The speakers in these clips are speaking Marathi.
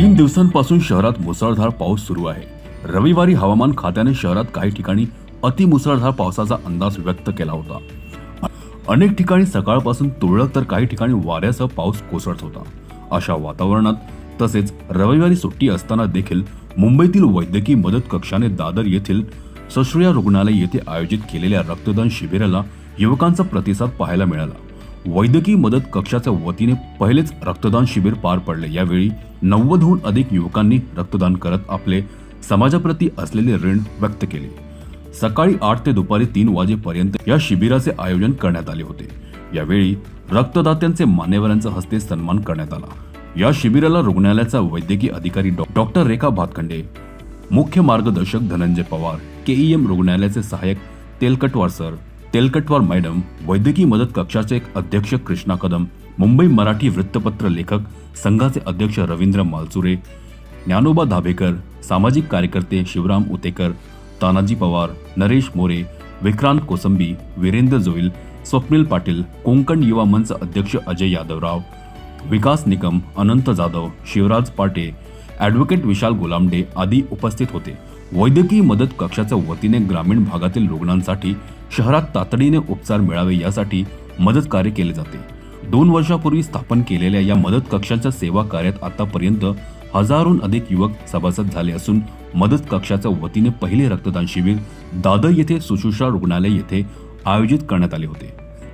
तीन दिवसांपासून शहरात मुसळधार पाऊस सुरू आहे. रविवारी हवामान खात्याने शहरात काही ठिकाणी अतिमुसळधार पावसाचा अंदाज व्यक्त केला होता. अनेक ठिकाणी सकाळपासून तुरळक तर काही ठिकाणी वाऱ्यासह पाऊस कोसळत होता. अशा वातावरणात तसेच रविवारी सुट्टी असताना देखील मुंबईतील वैद्यकीय मदत कक्षाने दादर येथील सश्रिया रुग्णालय येथे आयोजित केलेल्या रक्तदान शिबिराला युवकांचा प्रतिसाद पाहायला मिळाला. वैद्यकीय मदत कक्षाच्या वतीने पहिलेच रक्तदान शिबिर पार पडले. यावेळी नव्वदहून अधिक युवकांनी रक्तदान करत आपले समाजाप्रती असलेले ऋण व्यक्त केले. सकाळी आठ ते दुपारी तीन वाजेपर्यंत या शिबिराचे आयोजन करण्यात आले होते. यावेळी रक्तदात्यांचे मान्यवरांच्या हस्ते सन्मान करण्यात आला. या शिबिराला रुग्णालयाचा वैद्यकीय अधिकारी डॉ- डॉक्टर रेखा भातखंडे मुख्य मार्गदर्शक धनंजय पवार केईएम रुग्णालयाचे सहाय्यक तेलकटवार सर तेलकटवार मॅडम वैद्यकीय मदत कक्षाचे एक अध्यक्ष कृष्णा कदम मुंबई मराठी वृत्तपत्र लेखक संघाचे अध्यक्ष रवींद्र मालचुरे ज्ञानोबा धाबेकर सामाजिक कार्यकर्ते शिवराम उतेकर तानाजी पवार नरेश मोरे विक्रांत कोसंबी वीरेंद्र जोईल स्वप्नील पाटील कोंकण युवा मंच अध्यक्ष अजय यादवराव विकास निकम अनंत जाधव शिवराज पाटे ॲडव्होकेट विशाल गुलामडे आदी उपस्थित होते. वैद्यकीय मदत कक्षाच्या वतीने ग्रामीण भागातील रुग्णांसाठी शहरात तातडीने उपचार मिळावे यासाठी मदत कार्य केले जाते. दोन वर्षापूर्वी स्थापन केलेल्या या मदत कक्षाच्या सेवा कार्यात आतापर्यंत हजारोहून अधिक युवक सभासद झाले असून मदत कक्षाच्या वतीने पहिले रक्तदान शिबिर दादर येथे सुश्रुषा रुग्णालय येथे आयोजित करण्यात आले होते.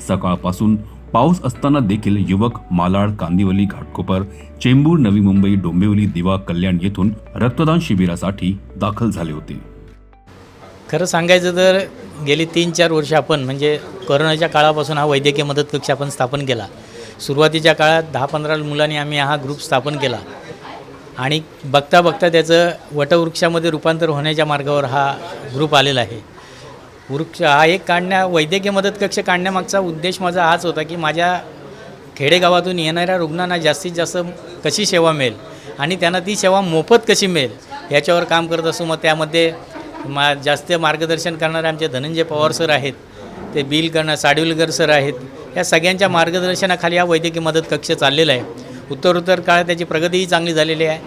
सकाळपासून पाऊस असताना देखील युवक मालाड कांदिवली घाटकोपर चेंबूर नवी मुंबई डोंबिवली दिवा कल्याण येथून रक्तदान शिबिरासाठी दाखल झाले होते. खरं सांगायचं तर गेली तीन चार वर्ष आपण म्हणजे कोरोनाच्या काळापासून हा वैद्यकीय मदत कक्ष आपण स्थापन केला. सुरुवातीच्या काळात दहा पंधरा मुलांनी आम्ही हा ग्रुप स्थापन केला. आणि बघता बघता त्याचं वटवृक्षामध्ये रूपांतर होण्याच्या मार्गावर हा ग्रुप आलेला आहे. वृक्ष हा एक काढण्या वैद्यकीय मदत कक्ष काढण्यामागचा उद्देश माझा हाच होता की माझ्या खेडेगावातून येणाऱ्या रुग्णांना जास्तीत जास्त कशी सेवा मिळेल आणि त्यांना ती सेवा मोफत कशी मिळेल याच्यावर काम करत असू मग त्यामध्ये मा जास्त मार्गदर्शन करणारे आमचे धनंजय पवार सर आहेत ते बिल करणं साडुलकर सर आहेत या सगळ्यांच्या मार्गदर्शनाखाली हा वैद्यकीय मदत कक्ष चाललेला आहे. उत्तरोत्तर काळात त्याची प्रगतीही चांगली झालेली आहे.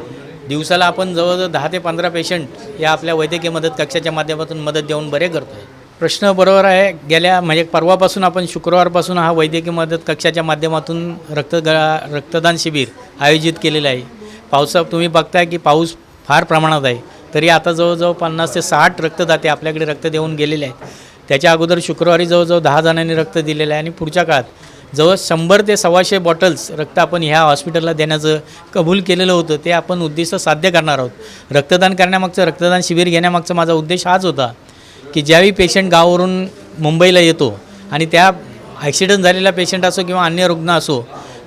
दिवसाला आपण जवळजवळ दहा ते पंधरा पेशंट या आपल्या वैद्यकीय मदत कक्षाच्या माध्यमातून मदत देऊन बरे करतो आहे प्रश्न बरोबर आहे गेल्या म्हणजे परवापासून आपण शुक्रवारपासून हा वैद्यकीय मदत कक्षाच्या माध्यमातून रक्त रक्तदान शिबिर आयोजित केलेलं आहे. पावसा तुम्ही बघताय की पाऊस फार प्रमाणात आहे. तरी आता जवळजवळ पन्नास ते साठ रक्तदाते आपल्याकडे रक्त देऊन गेलेले आहेत. त्याच्या अगोदर शुक्रवारी जवळजवळ दहा जणांनी रक्त दिलेलं आहे आणि पुढच्या काळात जवळ शंभर ते सव्वाशे बॉटल्स रक्त आपण ह्या हॉस्पिटलला देण्याचं कबूल केलेलं होतं ते आपण उद्दिष्ट साध्य करणार आहोत. रक्तदान करण्यामागचं रक्तदान शिबिर घेण्यामागचा माझा उद्देश हाच होता की ज्यावेळी पेशंट गावावरून मुंबईला येतो आणि त्या ॲक्सिडेंट झालेला पेशंट असो किंवा अन्य रुग्ण असो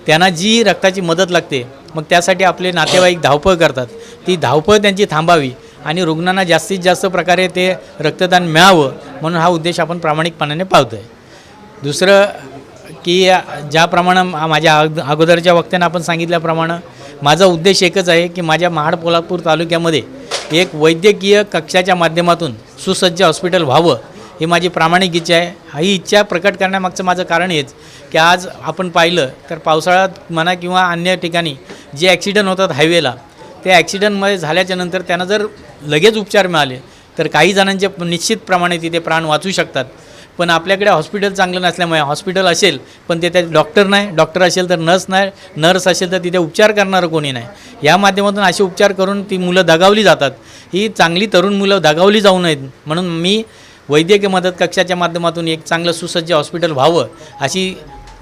त्यांना जी रक्ताची मदत लागते मग त्यासाठी आपले नातेवाईक धावपळ करतात. ती धावपळ त्यांची थांबावी. आणि रुग्णांना जास्तीत जास्त प्रकारे ते रक्तदान मिळावं म्हणून हा उद्देश आपण प्रामाणिकपणाने पावतो आहे दुसरं की ज्याप्रमाणे माझ्या अग अगोदरच्या वक्त्यानं आपण सांगितल्याप्रमाणे माझा उद्देश एकच आहे की माझ्या महाड पोलापूर तालुक्यामध्ये एक वैद्यकीय कक्षाच्या माध्यमातून सुसज्ज हॉस्पिटल व्हावं ही माझी प्रामाणिक इच्छा आहे. ही इच्छा प्रकट करण्यामागचं माझं कारण हेच की आज आपण पाहिलं तर पावसाळ्यात म्हणा किंवा अन्य ठिकाणी जे ॲक्सिडंट होतात हायवेला त्या ॲक्सिडंटमध्ये झाल्याच्यानंतर त्यांना जर लगेच उपचार मिळाले तर काही जणांचे निश्चित प्रमाणे तिथे प्राण वाचू शकतात. पण आपल्याकडे हॉस्पिटल चांगलं नसल्यामुळे हॉस्पिटल असेल पण ते त्यात डॉक्टर नाही डॉक्टर असेल तर नर्स नाही नर्स असेल तर तिथे उपचार करणारं कोणी नाही. या माध्यमातून असे उपचार करून ती मुलं दगावली जातात. ही चांगली तरुण मुलं दगावली जाऊ नयेत. म्हणून मी वैद्यकीय मदत कक्षाच्या माध्यमातून एक चांगलं सुसज्ज हॉस्पिटल व्हावं अशी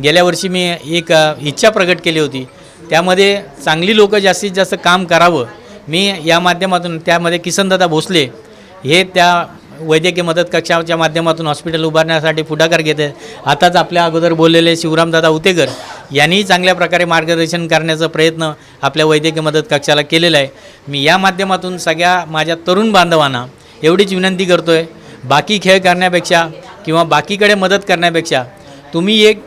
गेल्या वर्षी मी एक इच्छा प्रकट केली होती. त्यामध्ये चांगली लोकं जास्तीत जास्त काम करावं. मी या माध्यमातून त्यामध्ये किसनदादा भोसले हे त्या वैद्यकीय मदत कक्षाच्या माध्यमातून हॉस्पिटल उभारण्यासाठी पुढाकार घेत आहेत आताच आपल्या अगोदर बोललेले शिवरामदादा उतेकर यांनीही चांगल्या प्रकारे मार्गदर्शन करण्याचा प्रयत्न आपल्या वैद्यकीय मदत कक्षाला केलेला आहे. मी या माध्यमातून सगळ्या माझ्या तरुण बांधवांना एवढीच विनंती करतो आहे बाकी खेळ करण्यापेक्षा किंवा बाकीकडे मदत करण्यापेक्षा तुम्ही एक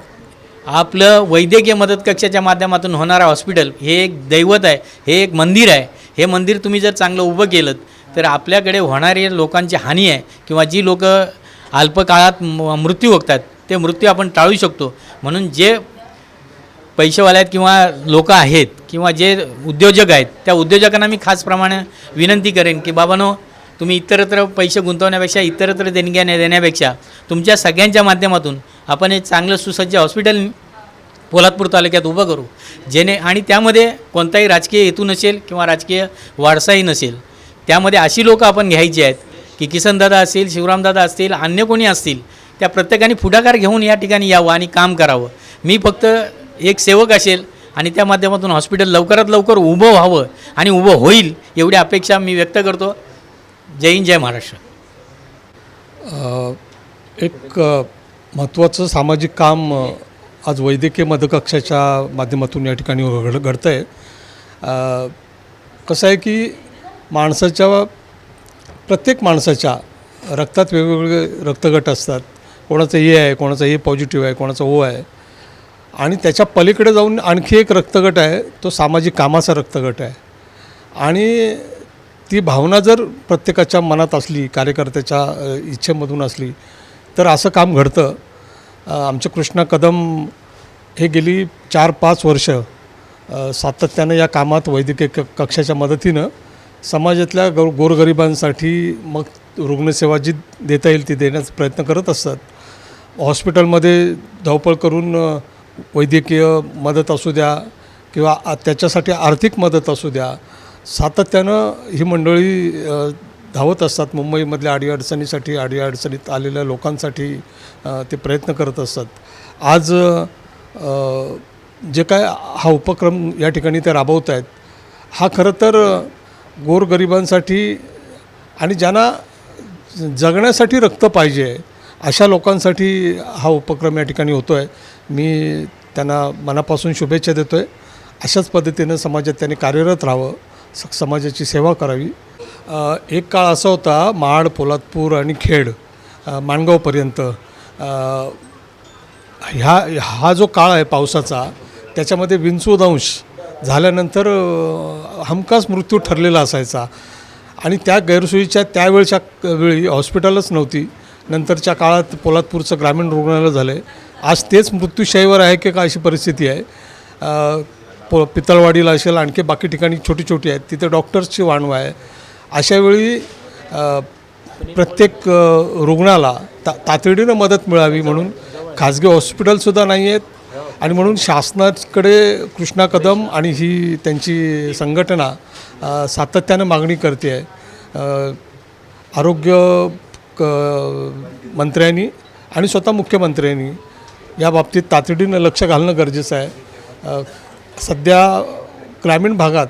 आपलं वैद्यकीय मदत कक्षाच्या माध्यमातून होणारं हॉस्पिटल हे एक दैवत आहे हे एक मंदिर आहे. हे मंदिर तुम्ही जर चांगलं उभं केलं तर आपल्याकडे होणारी लोकांची हानी आहे किंवा जी लोक अल्पकाळात म- मृत्यू बघतात ते मृत्यू आपण टाळू शकतो. म्हणून जे पैसेवाले आहेत किंवा लोक आहेत किंवा जे उद्योजक आहेत त्या उद्योजकांना मी खास प्रमाणे विनंती करेन की बाबानो तुम्ही इतरत्र पैसे गुंतवण्यापेक्षा इतरत्र देणग्या देण्यापेक्षा तुमच्या सगळ्यांच्या माध्यमातून आपण एक चांगलं सुसज्ज हॉस्पिटल पोलादपूर तालुक्यात उभं करू. जेणे आणि त्यामध्ये कोणताही राजकीय हेतू नसेल किंवा राजकीय वारसाही नसेल. त्यामध्ये अशी लोकं आपण घ्यायची आहेत की किसनदादा असतील शिवरामदादा असतील अन्य कोणी असतील त्या प्रत्येकाने पुढाकार घेऊन या ठिकाणी यावं आणि काम करावं. मी फक्त एक सेवक असेल आणि त्या माध्यमातून हॉस्पिटल लवकरात लवकर उभं व्हावं आणि उभं होईल एवढी अपेक्षा मी व्यक्त करतो. जय हिंद जय महाराष्ट्र. एक महत्त्वाचं सामाजिक काम आज वैद्यकीय मदकक्षाच्या माध्यमातून या ठिकाणी घड घडतं आहे कसं आहे की माणसाच्या प्रत्येक माणसाच्या रक्तात वेगवेगळे रक्तगट असतात. कोणाचं ए आहे कोणाचं ए पॉझिटिव्ह आहे कोणाचं ओ आहे. आणि त्याच्या पलीकडे जाऊन आणखी एक रक्तगट आहे तो सामाजिक कामाचा रक्तगट आहे. आणि ती भावना जर प्रत्येकाच्या मनात असली कार्यकर्त्याच्या इच्छेमधून असली तर असं काम घडतं. आमचं आमचे कृष्णा कदम हे गेली चार पाच वर्ष सातत्यानं या कामात वैद्यकीय क कक्षाच्या मदतीनं समाजातल्या गो गोरगरिबांसाठी मग रुग्णसेवा जी देता येईल ती देण्याचा प्रयत्न करत असतात. हॉस्पिटलमध्ये धावपळ करून वैद्यकीय मदत असू द्या किंवा त्याच्यासाठी आर्थिक मदत असू द्या सातत्यानं ही मंडळी धावत असतात. मुंबईमधल्या अडीअडचणीसाठी अडीअडचणीत आलेल्या लोकांसाठी ते प्रयत्न करत असतात. आज जे काय हा उपक्रम या ठिकाणी ते राबवत आहेत हा खरं तर गोरगरिबांसाठी आणि ज्यांना जगण्यासाठी रक्त पाहिजे अशा लोकांसाठी हा उपक्रम या ठिकाणी होतो आहे मी त्यांना मनापासून शुभेच्छा देतो आहे अशाच पद्धतीनं समाजात त्यांनी कार्यरत राहावं स समाजाची सेवा करावी. एक काळ असा होता महाड पोलादपूर आणि खेड माणगावपर्यंत. ह्या हा जो काळ आहे पावसाचा त्याच्यामध्ये विंचूदंश झाल्यानंतर हमखास मृत्यू ठरलेला असायचा. आणि त्या गैरसोयीच्या त्यावेळच्या वेळी हॉस्पिटलच नव्हती. नंतरच्या काळात पोलादपूरचं ग्रामीण रुग्णालय झालं. आहे आज तेच मृत्यूशाहीवर आहे की का अशी परिस्थिती आहे. पो पितळवाडीला असेल आणखी बाकी ठिकाणी छोटी छोटी आहेत. तिथे डॉक्टर्सची वाणवा आहे. अशावेळी प्रत्येक रुग्णाला ता तातडीनं मदत मिळावी म्हणून खाजगी हॉस्पिटलसुद्धा नाही आहेत. आणि म्हणून शासनाकडे कृष्णा कदम आणि ही त्यांची संघटना सातत्यानं मागणी करते आहे. आरोग्य क मंत्र्यांनी आणि स्वतः मुख्यमंत्र्यांनी या बाबतीत तातडीनं लक्ष घालणं गरजेचं आहे. सध्या ग्रामीण भागात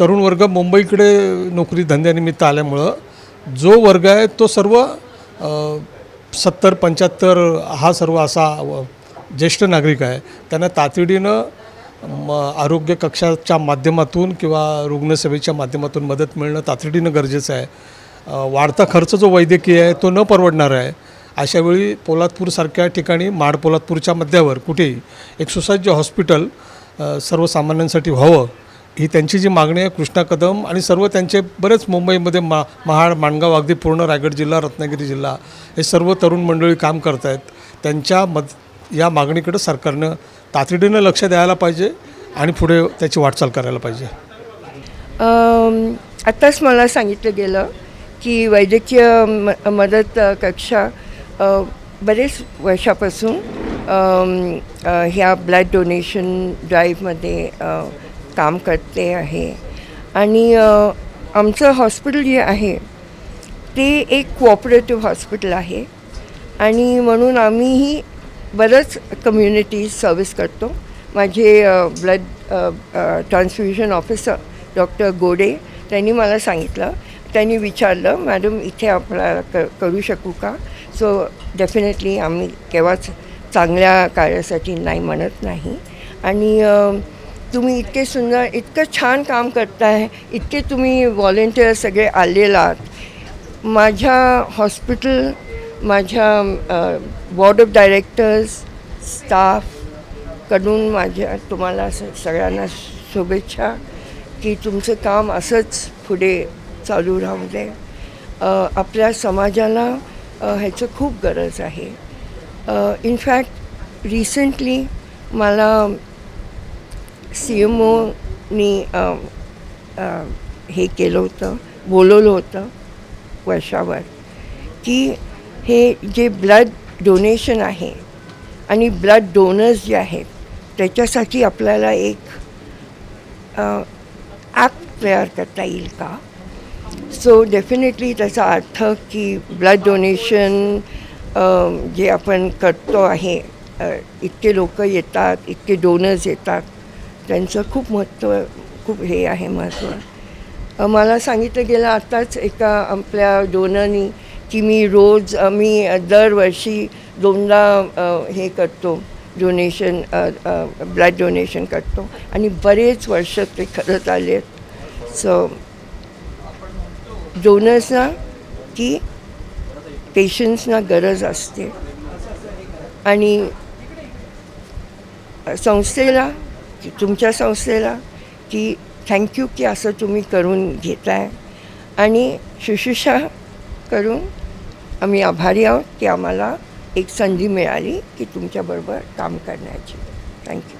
तरुण वर्ग मुंबईकडे नोकरी धंद्यानिमित्त आल्यामुळं जो वर्ग आहे तो सर्व सत्तर पंच्याहत्तर हा सर्व असा ज्येष्ठ नागरिक आहे. त्यांना तातडीनं म आरोग्य कक्षाच्या माध्यमातून किंवा रुग्णसेवेच्या माध्यमातून मदत मिळणं तातडीनं गरजेचं आहे. वाढता खर्च जो वैद्यकीय आहे तो न परवडणार आहे. अशावेळी पोलादपूरसारख्या ठिकाणी माड पोलादपूरच्या मध्यावर कुठेही एक सुसज्ज हॉस्पिटल सर्वसामान्यांसाठी व्हावं. ही त्यांची जी मागणी आहे कृष्णा कदम आणि सर्व त्यांचे बरेच मुंबईमध्ये मा महाड माणगाव अगदी पूर्ण रायगड जिल्हा रत्नागिरी जिल्हा हे सर्व तरुण मंडळी काम करत आहेत त्यांच्या मद या मागणीकडे सरकारनं तातडीनं लक्ष द्यायला पाहिजे आणि पुढे त्याची वाटचाल करायला पाहिजे. आत्ताच मला सांगितलं गेलं की वैद्यकीय म मदत कक्षा बरेच वर्षापासून ह्या ब्लड डोनेशन ड्राईव्हमध्ये काम करते आहे. आणि आमचं हॉस्पिटल जे आहे ते एक कोऑपरेटिव्ह हॉस्पिटल आहे. आणि म्हणून आम्हीही बरंच कम्युनिटी सर्विस करतो. माझे ब्लड ट्रान्सफ्युजन ऑफिसर डॉक्टर गोडे त्यांनी मला सांगितलं. त्यांनी विचारलं मॅडम इथे आपल्याला क करू शकू का? सो डेफिनेटली आम्ही केव्हाच चांगल्या कार्यासाठी नाही म्हणत नाही. आणि तुम्ही इतके सुंदर इतकं छान काम करताय इतके तुम्ही व्हॉलेंटियर सगळे आलेला आहात. माझ्या हॉस्पिटल माझ्या बॉर्ड ऑफ डायरेक्टर्स स्टाफकडून माझ्या तुम्हाला स सगळ्यांना शुभेच्छा की तुमचं काम असंच पुढे चालू राहू दे. आपल्या समाजाला ह्याचं खूप गरज आहे. इनफॅक्ट रिसेंटली मला सी एम ओनी हे केलं होतं बोलवलं होतं वर्षावर की हे जे ब्लड डोनेशन आहे आणि ब्लड डोनर्स जे आहेत त्याच्यासाठी आपल्याला एक ॲप तयार करता येईल का सो डेफिनेटली त्याचा अर्थ की ब्लड डोनेशन जे आपण करतो आहे इतके लोक येतात इतके डोनर्स येतात त्यांचं खूप महत्त्व खूप हे आहे महत्त्व. मला सांगितलं गेलं आत्ताच एका आपल्या डोनरनी की मी रोज मी दरवर्षी दोनदा हे करतो डोनेशन ब्लड डोनेशन करतो. आणि बरेच वर्ष ते करत आले. आहेत सो डोनर्सना की पेशंट्सना गरज असते. आणि संस्थेला तुमच्या संस्थेला की थँक्यू की असं तुम्ही करून घेताय. आणि शुश्रूषा करून आम्ही आभारी आहोत की आम्हाला एक संधी मिळाली की तुमच्याबरोबर काम करण्याची. थँक्यू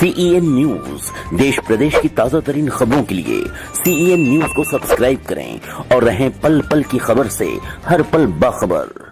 सीईएन न्यूज देश प्रदेश की ताजा तरीन खबरों के लिए सीईएन न्यूज को सब्सक्राइब करें और रहें पल पल की खबर से हर पल बाखबर।